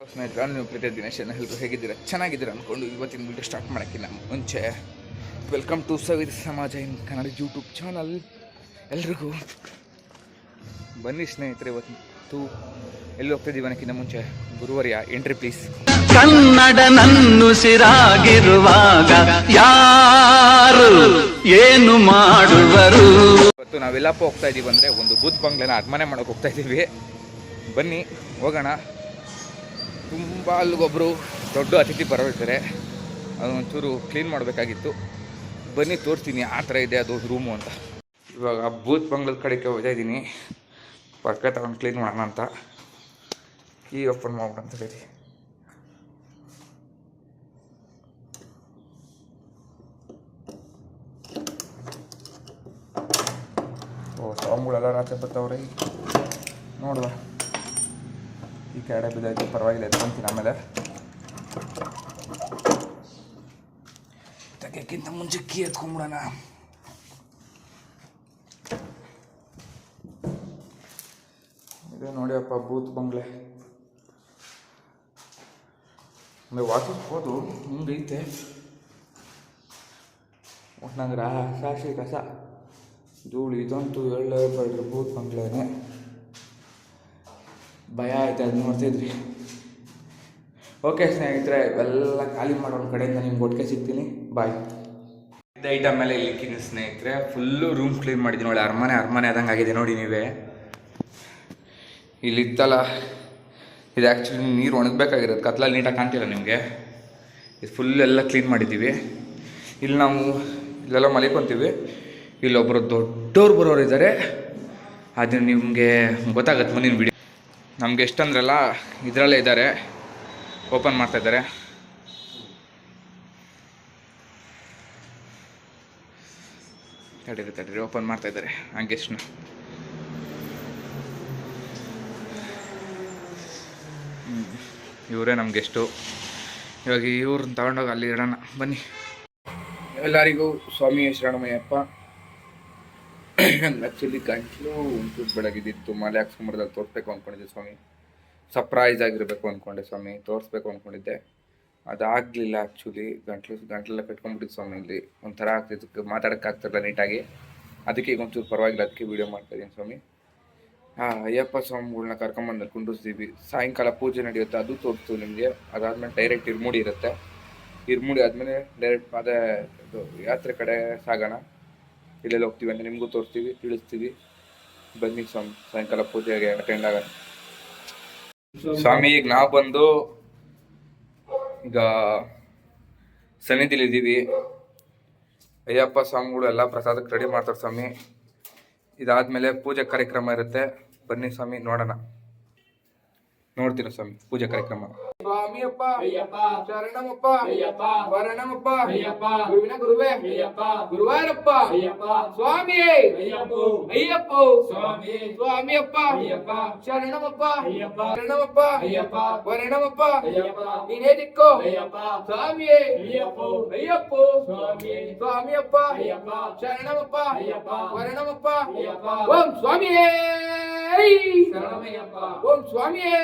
ಸ್ನೇಹಿತರೆ ನೀವು ಪ್ರೀತಿಯ ದಿನೇಶ್ ಎಲ್ಲರೂ ಹೇಗಿದ್ದೀರಾ? ಚೆನ್ನಾಗಿದ್ದೀರಾ ಅಂದ್ಕೊಂಡು ಇವತ್ತಿನ ವಿಡಿಯೋ ಸ್ಟಾರ್ಟ್ ಮಾಡೋಕ್ಕಿಂತ ಮುಂಚೆ ವೆಲ್ಕಮ್ ಟು ಸವಿದ ಸಮಾಜ ಇನ್ ಕನ್ನಡ ಯೂಟ್ಯೂಬ್ ಚಾನಲ್ ಎಲ್ರಿಗೂ ಬನ್ನಿ ಸ್ನೇಹಿತರೆ ಇವತ್ತು ಎಲ್ಲಿ ಹೋಗ್ತಿದ್ದೀವಿ ಅನ್ನೋಕ್ಕಿಂತ ಮುಂಚೆ ಗುರುವರ್ಯ ಎಂಟ್ರಿ ಪ್ಲೀಸ್ ಕನ್ನಡ ನನ್ನುಸಿರಾಗಿರುವಾಗ ಯಾರು ಏನು ಮಾಡುವರು? ಇವತ್ತು ನಾವೆಲ್ಲಪ್ಪ ಹೋಗ್ತಾ ಇದ್ದೀವಿ ಅಂದರೆ ಒಂದು ಬೂತ್ ಬಂಗ್ಲೆನ ಅರಮನೆ ಮಾಡೋಕೆ ಹೋಗ್ತಾ ಇದ್ದೀವಿ ಬನ್ನಿ ಹೋಗೋಣ. ತುಂಬ ಅಲ್ಲಿಗೊಬ್ಬರು ದೊಡ್ಡ ಅತಿಥಿ ಬರೋರ್ತಾರೆ ಅದೊಂಚೂರು ಕ್ಲೀನ್ ಮಾಡಬೇಕಾಗಿತ್ತು. ಬನ್ನಿ, ತೋರಿಸ್ತೀನಿ, ಆ ಥರ ಇದೆ, ಅದು ರೂಮು ಅಂತ. ಇವಾಗ ಬೂತ್ ಬಂಗ್ಲದ ಕಡೆಗೆ ಹೋಗ್ತಾ ಇದ್ದೀನಿ. ಪಕ್ಕ ತಗೊಂಡು ಕ್ಲೀನ್ ಮಾಡೋಣ ಅಂತ. ಈ ಓಪನ್ ಮಾಡ್ಬಿಡಂತ ಅಂತ ಹೇಳಿ. ಓ ಸಾಂಗ್ಗಳೆಲ್ಲ ರಾತ್ರಿ ಬರ್ತಾವ್ರಿ. ನೋಡುವ. ಈ ಕೆಡೆ ಬಿದ್ದೈತೆ ಪರವಾಗಿಲ್ಲ, ಎತ್ಕೊಂತೀನಿ ಆಮೇಲೆ. ತೆಗಿಯಕ್ಕಿಂತ ಮುಂಚೆ ಕೀ ಎತ್ಕೊಂಬಿಡೋಣ. ಇದು ನೋಡಿಯಪ್ಪ, ಬೂತ್ ಬಂಗ್ಲೆ. ಅಂದರೆ ವಾಸಿಸ್ಬೋದು ಹಿಂಗೈತೆ. ಒಟ್ನಂದ್ರೆ ಸಾಕ್ಷಿ ಕಸ. ಧೂಳು ಇದಂತೂ ಎಳ್ಳೆ ಬಳ್ರಿ ಬೂತ್ ಬಂಗ್ಲೆನೆ. ಭಯ ಆಯ್ತು ಅದು ನೋಡ್ತಿದ್ರಿ ಓಕೆ ಸ್ನೇಹಿತರೆ, ಇವೆಲ್ಲ ಖಾಲಿ ಮಾಡೋ ಕಡೆಯಿಂದ ನಿಮ್ಗೆ ಒಟ್ಟಿಗೆ ಸಿಗ್ತೀನಿ. ಬಾಯ್ ಇದ್ದ ಐಟಮ್ ಮೇಲೆ ಇಲ್ಲಿಕ್ಕಿದ್ದೀನಿ ಸ್ನೇಹಿತರೆ ಫುಲ್ಲು ರೂಮ್ ಕ್ಲೀನ್ ಮಾಡಿದ್ದೀನಿ ನೋಡಿ, ಅರಮನೆ ಅರಮನೆ ಆದಂಗೆ ಆಗಿದೆ ನೋಡಿ ನೀವೇ. ಇಲ್ಲಿ ಇತ್ತಲ್ಲ ಇದು ಆ್ಯಕ್ಚುಲಿ ನೀರು ಒಣಗಬೇಕಾಗಿರೋದು, ಕತ್ಲಲ್ಲಿ ನೀಟಾಗಿ ಕಾಣ್ತಿಲ್ಲ ನಿಮಗೆ. ಇದು ಫುಲ್ ಎಲ್ಲ ಕ್ಲೀನ್ ಮಾಡಿದ್ದೀವಿ. ಇಲ್ಲಿ ನಾವು ಇಲ್ಲೆಲ್ಲ ಮಲಿಕೊಂತೀವಿ. ಇಲ್ಲೊಬ್ಬರು ದೊಡ್ಡವ್ರು ಬರೋರು ಇದ್ದಾರೆ ಅದು ನಿಮಗೆ ಗೊತ್ತಾಗತ್ತೆ, ಮುಂದಿನ ವಿಡಿಯೋ ನಮ್ಗೆ ಅಂದ್ರೆಲ್ಲ ಇದರಲ್ಲೇ ಇದ್ದಾರೆ, ಓಪನ್ ಮಾಡ್ತಾ ಇದ್ದಾರೆ. ತಡೀರಿ ತಡೀರಿ, ಓಪನ್ ಮಾಡ್ತಾ ಇದ್ದಾರೆ, ಆ ಗೆಸ್ಟ್ನ ಇವರೇ ನಮ್ಮ ಗೆಸ್ಟು ಇವಾಗ ಇವ್ರನ್ನ ತಗೊಂಡೋಗಿ ಅಲ್ಲಿ ಇಡೋಣ, ಬನ್ನಿ. ಎಲ್ಲರಿಗೂ ಸ್ವಾಮಿ ಶರಣಮಯ್ಯಪ್ಪ. ಆ್ಯಕ್ಚುಲಿ ಗಂಟ್ಲು ಉಂಟು ಬೆಳಗಿದ್ದಿತ್ತು ಮಲೆ ಹಾಕ್ಸ್ಕೊಂಬರ್ದಲ್ಲಿ ತೋರಿಸ್ಬೇಕು ಅಂದ್ಕೊಂಡಿದ್ದೆ ಸ್ವಾಮಿ. ಸರ್ಪ್ರೈಸ್ ಆಗಿರಬೇಕು ಅಂದ್ಕೊಂಡೆ ಸ್ವಾಮಿ. ತೋರಿಸ್ಬೇಕು ಅಂದ್ಕೊಂಡಿದ್ದೆ ಅದಾಗಲಿಲ್ಲ ಆ್ಯಕ್ಚುಲಿ ಗಂಟ್ಲು, ಗಂಟ್ಲೆಲ್ಲ ಕಟ್ಕೊಂಡ್ಬಿಟ್ಟಿದ್ದು ಸ್ವಾಮಿ ಇಲ್ಲಿ. ಒಂಥರ ಆಗ್ತಿತ್ತು ಮಾತಾಡೋಕ್ಕಾಗ್ತಿರಲ್ಲ ನೀಟಾಗಿ. ಅದಕ್ಕೆ ಈಗ ಒಂಚೂರು ಪರವಾಗಿಲ್ಲ. ಅದಕ್ಕೆ ವೀಡಿಯೋ ಮಾಡ್ತಾಯಿದ್ದೀನಿ ಸ್ವಾಮಿ. ಹಾಂ, ಅಯ್ಯಪ್ಪ ಸ್ವಾಮಿಗಳನ್ನ ಕರ್ಕೊಂಬಂದು ಕುಂಡಿಸ್ತೀವಿ ಸಾಯಂಕಾಲ ಪೂಜೆ ನಡೆಯುತ್ತೆ. ಅದು ತೋರಿಸ್ತೀವಿ ನಿಮಗೆ. ಅದಾದಮೇಲೆ ಡೈರೆಕ್ಟ್ ಇರ್ಮುಡಿ ಇರುತ್ತೆ. ಇರ್ಮುಡಿ ಆದಮೇಲೆ ಡೈರೆಕ್ಟ್ ಅದೇ ಯಾತ್ರೆ ಕಡೆ ಸಾಗೋಣ. ಎಲ್ಲೆಲ್ಲಿ ಹೋಗ್ತೀವಿ ಅಂತ ನಿಮಗೂ ತೋರಿಸ್ತೀವಿ, ತಿಳಿಸ್ತೀವಿ. ಬನ್ನಿ ಸ್ವಾಮಿ, ಸಾಯಂಕಾಲ ಪೂಜೆಗೆ ಅಟೆಂಡ್ ಆಗ ಸ್ವಾಮಿ, ಈಗ ನಾವು ಬಂದು ಈಗ ಸನ್ನಿಧಿಲಿದ್ದೀವಿ ಅಯ್ಯಪ್ಪ ಸ್ವಾಮಿಗಳು ಎಲ್ಲ ಪ್ರಸಾದಕ್ಕೆ ರೆಡಿ ಮಾಡ್ತಾರೆ ಸ್ವಾಮಿ. ಇದಾದ್ಮೇಲೆ ಪೂಜೆ ಕಾರ್ಯಕ್ರಮ ಇರುತ್ತೆ. ಬನ್ನಿ ಸ್ವಾಮಿ, ನೋಡೋಣ. ನೋಡ್ತೀರ ಸ್ವಾಮಿ, ಪೂಜೆ ಕಾರ್ಯಕ್ರಮ? ಸ್ವಾಮಿಯಪ್ಪ ಶರಣಮಪ್ಪ ವರಣಮಪ್ಪ ಗುರುವಿನ ಗುರುವೇ ಗುರುವಾರಪ್ಪ ಸ್ವಾಮಿಯೇ ಅಯ್ಯಪ್ಪ ಸ್ವಾಮಿಯಪ್ಪ ಶರಣಮಪ್ಪ ಶರಣಮಪ್ಪ ವರಣಮಪ್ಪ ನೀನೇ ದಿಕ್ಕು ಸ್ವಾಮಿಯೇ ಅಯ್ಯಪ್ಪ ಸ್ವಾಮಿಯಪ್ಪ ಶರಣಮಪ್ಪ ವರಣಮಪ್ಪ ಓಂ ಸ್ವಾಮಿಯೇ ಓಂ ಸ್ವಾಮಿಯೇ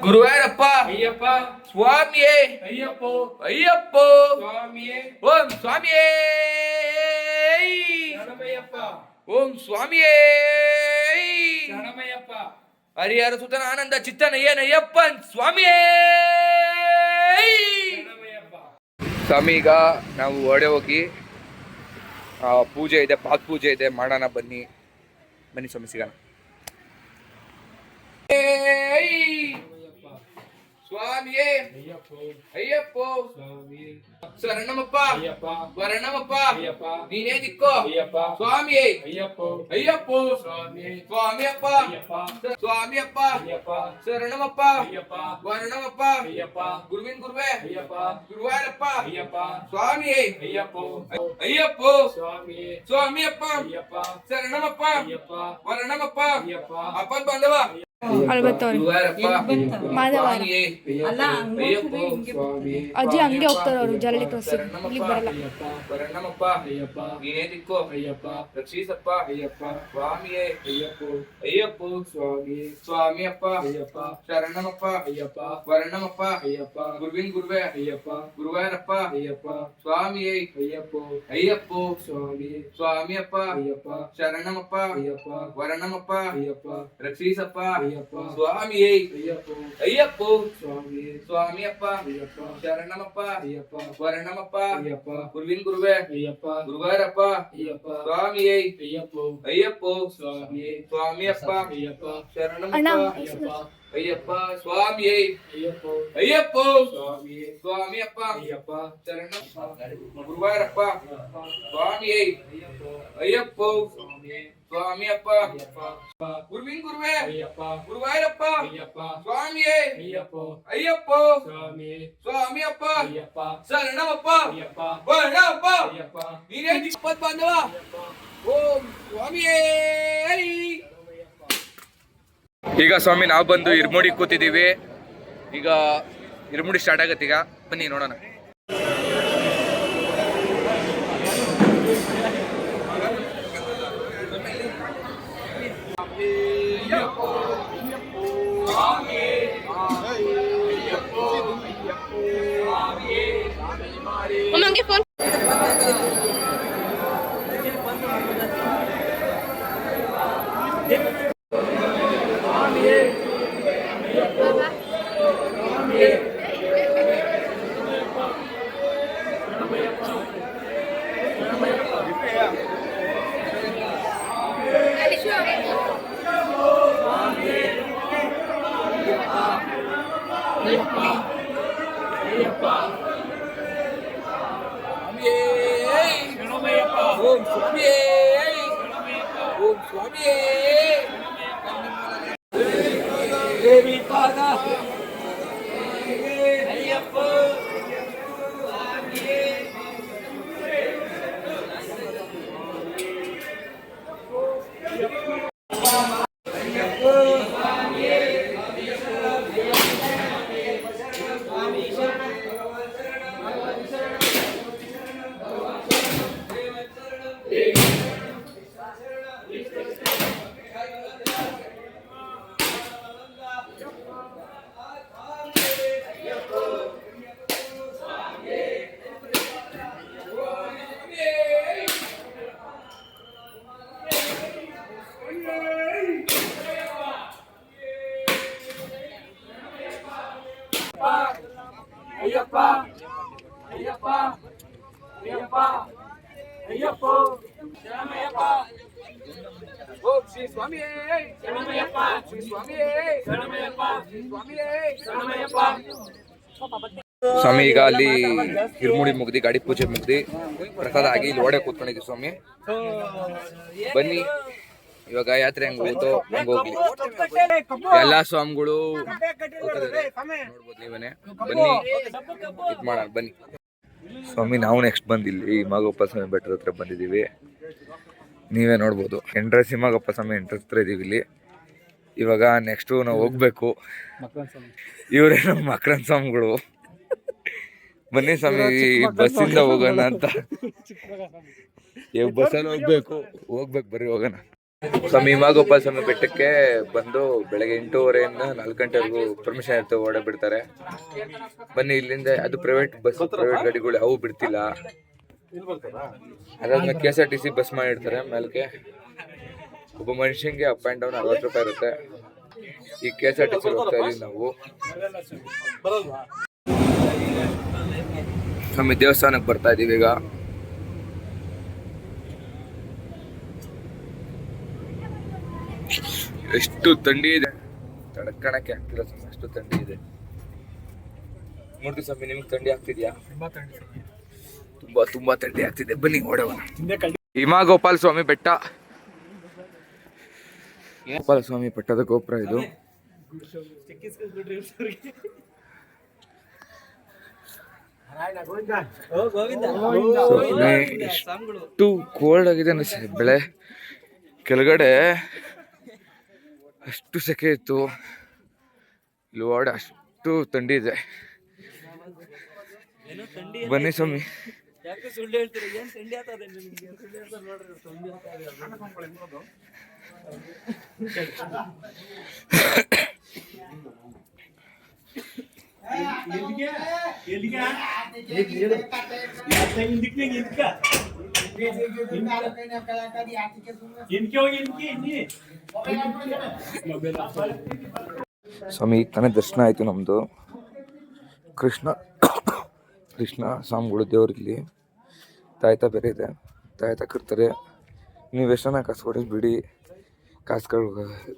ಗುರುವಾರಪ್ಪ. ಅಯ್ಯಪ್ಪ. ಸ್ವಾಮಿಯೇ. ಅಯ್ಯಪ್ಪ. ಅಯ್ಯಪ್ಪ. ಸ್ವಾಮಿಯೇ. ಓಂ ಸ್ವಾಮಿಯೇ. ಶರಣಮಯ್ಯಪ್ಪ. ಓಂ ಸ್ವಾಮಿಯೇ. ಶರಣಮಯ್ಯಪ್ಪ. ಹರಿಹರ ಸುತನ ಆನಂದ ಅಯ್ಯಪ್ಪ ಸ್ವಾಮಿಯೇ. ಸ್ವಾಮಿ ಈಗ ನಾವು ಹೊಡೆ ಹೋಗಿ ಆ, ಪೂಜೆ ಇದೆ ಪಾತ್ ಪೂಜೆ ಇದೆ ಮಾಡೋಣ ಬನ್ನಿ. ಬನ್ನಿ ಸ್ವಾಮಿ ಸಿಗೋಣ. ಸ್ವಾಮಿಯೇ ಅಯ್ಯಪ್ಪ ಅಯ್ಯಪ್ಪ ಸ್ವಾಮಿ ಶರಣಮಪ್ಪ ಅಯ್ಯಪ್ಪ ವರಣಮಪ್ಪ ಅಯ್ಯಪ್ಪ ನೀನೇ ದಿಕ್ಕು ಅಯ್ಯಪ್ಪ ಸ್ವಾಮಿಯೇ ಅಯ್ಯಪ್ಪ ಅಯ್ಯಪ್ಪ ಸ್ವಾಮಿ ಸ್ವಾಮಿಯಪ್ಪ ಅಯ್ಯಪ್ಪ ಸ್ವಾಮಿಯಪ್ಪ ಅಯ್ಯಪ್ಪ ಶರಣಮಪ್ಪ ಅಯ್ಯಪ್ಪ ವರ್ಣಮಪ್ಪ ಅಯ್ಯಪ್ಪ ಗುರುವಿನ ಗುರುವೇ ಅಯ್ಯಪ್ಪ ಗುರುವಾರಪ್ಪ ಅಯ್ಯಪ್ಪ ಸ್ವಾಮಿಯೇ ಅಯ್ಯಪ್ಪ ಅಯ್ಯಪ್ಪ ಸ್ವಾಮಿ ಸ್ವಾಮಿಯಪ್ಪ ಅಯ್ಯಪ್ಪ ಶರಣಮಪ್ಪ ಅಯ್ಯಪ್ಪ ವರ್ಣಮಪ್ಪ ಅಯ್ಯಪ್ಪ ಅಪ್ಪನ್ ಬಂದವ ಅಲ್ಲಿ ಬರ್ತವ್ರೆ ಗುರುವಾರಪ್ಪ ಮಾದವಾರ ಸ್ವಾಮಿಯೇ ಅಯ್ಯಪ್ಪ ಸ್ವಾಮಿ ಅಜ್ಜಿ ಹಂಗೆ ಹೋಗ್ತಾರೆ ಅವರು ಜರಳಿ ಕ್ರಾಸ್ ಇಲ್ಲಿಗೆ ಬರಲ್ಲ ಶರಣಮಪ್ಪ ನೀನೇ ದಿಕ್ಕು ಅಯ್ಯಪ್ಪ ರಕ್ಷಿಸಪ್ಪ ಅಯ್ಯಪ್ಪ ಸ್ವಾಮಿಯೇ ಅಯ್ಯಪ್ಪ ಅಯ್ಯಪ್ಪ ಸ್ವಾಮಿ ಸ್ವಾಮಿಯಪ್ಪ ಅಯ್ಯಪ್ಪ ಶರಣಮಪ್ಪ ಅಯ್ಯಪ್ಪ ವರ್ಣಮಪ್ಪ ಅಯ್ಯಪ್ಪ ಗುರುವಿನ ಗುರುವೆ ಅಯ್ಯಪ್ಪ ಗುರುವಾರಪ್ಪ ಅಯ್ಯಪ್ಪ ಸ್ವಾಮಿಯೇ ಅಯ್ಯಪ್ಪ ಅಯ್ಯಪ್ಪ ಸ್ವಾಮಿ ಸ್ವಾಮಿಯಪ್ಪ ಅಯ್ಯಪ್ಪ ಶರಣಮಪ್ಪ ಅಯ್ಯಪ್ಪ ವರ್ಣಮಪ್ಪ ಅಯ್ಯಪ್ಪ ರಕ್ಷಿಸಪ್ಪ ಅಯ್ಯಪ್ಪ ಸ್ವಾಮಿಯೇ ಅಯ್ಯಪ್ಪ ಅಯ್ಯಪ್ಪ ಸ್ವಾಮಿ ಸ್ವಾಮಿಯಪ್ಪ ಅಯ್ಯಪ್ಪ ಶರಣಮಪ್ಪ ಅಯ್ಯಪ್ಪ ವರ್ಣಮಪ್ಪ ಅಯ್ಯಪ್ಪ ಗುರುವಿನ ಗುರುವೆ ಅಯ್ಯಪ್ಪ ಗುರುವಾರಪ್ಪ ಅಯ್ಯಪ್ಪ ಸ್ವಾಮಿಯೇ ಅಯ್ಯಪ್ಪ ಅಯ್ಯಪ್ಪ ಸ್ವಾಮಿ ಸ್ವಾಮಿಯಪ್ಪ ಅಯ್ಯಪ್ಪ ಅಣ್ಣ. ಶರಣಮಪ್ಪ ಅಯ್ಯಪ್ಪ ಅಯ್ಯಪ್ಪ ಸ್ವಾಮಿಯೇ ಅಯ್ಯಪ್ಪ ಅಯ್ಯಪ್ಪ ಸ್ವಾಮಿ ಸ್ವಾಮಿಯಪ್ಪ ಅಯ್ಯಪ್ಪ ಶರಣಪ್ಪ ಗುರುವಾರಪ್ಪ ಸ್ವಾಮಿಯೇ ಅಯ್ಯಪ್ಪ ಅಯ್ಯಪ್ಪ ಸ್ವಾಮಿ ಸ್ವಾಮಿಯಪ್ಪ ಅಯ್ಯಪ್ಪ ಗುರುವಿನ ಈಗ ಸ್ವಾಮಿ ನಾವು ಬಂದು ಇರ್ಮುಡಿ ಕೂತಿದ್ದೀವಿ ಈಗ ಇರ್ಮುಡಿ ಸ್ಟಾರ್ಟ್ ಆಗತ್ತೆ ಈಗ. ಬನ್ನಿ ನೋಡೋಣ. ಓಂ ಸ್ವಾಮಿಯೇ ಓಂ ಸ್ವಾಮಿಯೇ ದೇವಿ ಪಾದ ಅಯ್ಯಪ್ಪ ಅಯ್ಯಪ್ಪ ಅಯ್ಯಪ್ಪ ಅಯ್ಯಪ್ಪ ಅಯ್ಯಪ್ಪ ಶರಣಮಯ್ಯಪ್ಪ ಓಂ ಶ್ರೀ ಸ್ವಾಮಿಯೇ. ಶರಣಮಯ್ಯಪ್ಪ ಶ್ರೀ ಸ್ವಾಮಿಯೇ. ಶರಣಮಯ್ಯಪ್ಪ ಶ್ರೀ ಸ್ವಾಮಿಯೇ. ಶರಣಮಯ್ಯಪ್ಪ ಸ್ವಾಮಿ ಈಗ ಅಲ್ಲಿ ಹಿರ್ಮುಡಿ ಮುಗ್ದಿ ಗಾಡಿ ಪೂಜೆ ಮುಗ್ದಿ ಪ್ರಸಾದ ಆಗಿ ಇಲ್ಲಿ ಓಡೆ ಕೂತ್ಕೊಂಡಿದ್ವಿ ಸ್ವಾಮಿ. ಬನ್ನಿ. ಇವಾಗ ಯಾತ್ರೆ ಹೆಂಗ್ ಹೋಗುತ್ತೋ ಹಂಗ ಹೋಗ್ಲಿ. ಎಲ್ಲಾ ಸ್ವಾಮಿಗಳು ನೋಡ್ಬೋದು ನೀವೇನೆ. ಬನ್ನಿ. ಇದ್ ಮಾಡೋಣ ಬನ್ನಿ. ಸ್ವಾಮಿ ನಾವು ನೆಕ್ಸ್ಟ್ ಬಂದಿಲ್ಲಿ ಮಾಗಪ್ಪ ಸ್ವಾಮಿ ಬೆಟ್ಟದ ಹತ್ರ ಬಂದಿದ್ದೀವಿ. ನೀವೇ ನೋಡ್ಬೋದು. ಎಂಟ್ರೆನ್ಸ್ ಹಿಮಾಗಪ್ಪ ಸ್ವಾಮಿ ಎಂಟ್ರೆನ್ಸ್ ಹತ್ರ ಇದ್ದೀವಿ ಇಲ್ಲಿ. ಇವಾಗ ನೆಕ್ಸ್ಟು ನಾವು ಹೋಗ್ಬೇಕು. ಇವರೇ ನಮ್ಮ ಮಕ್ರನ್ ಸ್ವಾಮಿಗಳು. ಬನ್ನಿ ಸ್ವಾಮಿ ಬಸ್ಸಿಂದ ಹೋಗೋಣ ಅಂತ. ಬಸ್ಸಲ್ಲಿ ಹೋಗ್ಬೇಕು. ಹೋಗ್ಬೇಕು ಬರ್ರಿ ಹೋಗೋಣ. ಸ್ವಾಮಿ ಹಿಮಾಗೋಪಾಲ ಸ್ವಾಮಿ ಬೆಟ್ಟಕ್ಕೆ ಬಂದು ಬೆಳಗ್ಗೆ ಎಂಟೂವರೆಯಿಂದ ನಾಲ್ಕು ಗಂಟೆವರೆಗೂ ಪರ್ಮಿಷನ್ ಇರ್ತವೆ ಓಡ ಬಿಡ್ತಾರೆ. ಬನ್ನಿ, ಇಲ್ಲಿಂದ ಅದು ಪ್ರೈವೇಟ್ ಬಸ್ ಪ್ರೈವೇಟ್ ಗಾಡಿಗಳು, ಅವು ಬಿಡ್ತಿಲ್ಲ. ಅದಾದ್ಮೇಲೆ K S R T C bus ಮಾಡಿರ್ತಾರೆ, ಮೇಲ್ಗೆ. ಒಬ್ಬ ಮನುಷ್ಯಂಗೆ ಅಪ್ ಆ್ಯಂಡ್ ಡೌನ್ ಅರವತ್ತು ರೂಪಾಯಿ ಇರುತ್ತೆ. ಈ K S R T C ಹೋಗ್ತಾ ಇದೀವಿ ನಾವು. ಸ್ವಾಮಿ, ದೇವಸ್ಥಾನಕ್ಕೆ ಬರ್ತಾ ಇದೀವಿ ಈಗ. ಎಷ್ಟು ಥಂಡಿ ಇದೆ? ತಡ್ಕಣಕ್ಕೆ ಆಗ್ತಿಲ್ಲ ಸ್ವಾಮಿ ಅಷ್ಟು ಥಂಡಿ ಇದೆ. ನೋಡ್ರಿ ಸ್ವಾಮಿ ನಿಮ್ಗೆ ಥಂಡಿ ಆಗ್ತಿದ್ಯಾ? ತುಂಬಾ ತುಂಬಾ ಥಂಡಿ ಆಗ್ತಿದೆ. ಬನ್ನಿ ಓಡೋಣ. ಹಿಮಾ ಗೋಪಾಲ್ ಸ್ವಾಮಿ ಬೆಟ್ಟ. ಗೋಪಾಲ ಸ್ವಾಮಿ ಬೆಟ್ಟದ ಗೋಪುರ ಇದು. ಎಷ್ಟು ಕೋಲ್ಡ್ ಆಗಿದೆ ಅಂದ್ರೆ ಬೆಳೆ ಕೆಳಗಡೆ ಅಷ್ಟು ಸೆಕೆ ಇತ್ತು. ಇಲ್ಲಿ ಓಡ ಅಷ್ಟು ಥಂಡಿ ಇದೆ. ಬನ್ನಿ ಸ್ವಾಮಿ ಯಾಕೆ ಸುಳ್ಳು ಹೇಳ್ತೀರಿ ಏನ್ ತಿಂಡಿ ಆಗ್ತದೆ ನಿಮ್ಗೆ ಸುಳ್ಳು ಹೇಳ್ತಾರೆ ನೋಡ್ರಿ ತಿಂಡಿ ಆಗ್ತದೆ ಸ್ವಾಮಿ ಈಗ ತಾನೇ ದರ್ಶನ ಆಯಿತು ನಮ್ಮದು ಕೃಷ್ಣ ಕೃಷ್ಣ ಸ್ವಾಮಿಗಳು ದೇವ್ರಿಗೆ ತಾಯ್ತಾ ಬೇರೆ ಇದೆ. ತಾಯ್ತ ಕರ್ತಾರೆ ನೀವು ಎಷ್ಟನ್ನ ಕಾಸು ಕೊಡಿ, ಬಿಡಿ. ಕಾಸುಗಳು,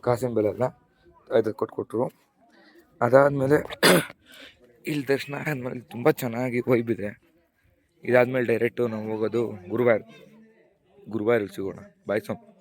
ಕಾಸಿನ ಬೆಲೆ ಅಲ್ಲ ತಾಯ್ತ ಕೊಟ್ಕೊಟ್ರು. ಅದಾದಮೇಲೆ ಇಲ್ಲಿ ದರ್ಶನ ಆದಮೇಲೆ ತುಂಬ ಚೆನ್ನಾಗಿ ವೈಬ್ ಇದೆ. ಇದಾದಮೇಲೆ ಡೈರೆಕ್ಟು ನಾವು ಹೋಗೋದು ಗುರುವಾರ ಗುರುವಾರ ಸಿಗೋಣ. ಬಾಯ್ ಸ್ವಾಮಿ.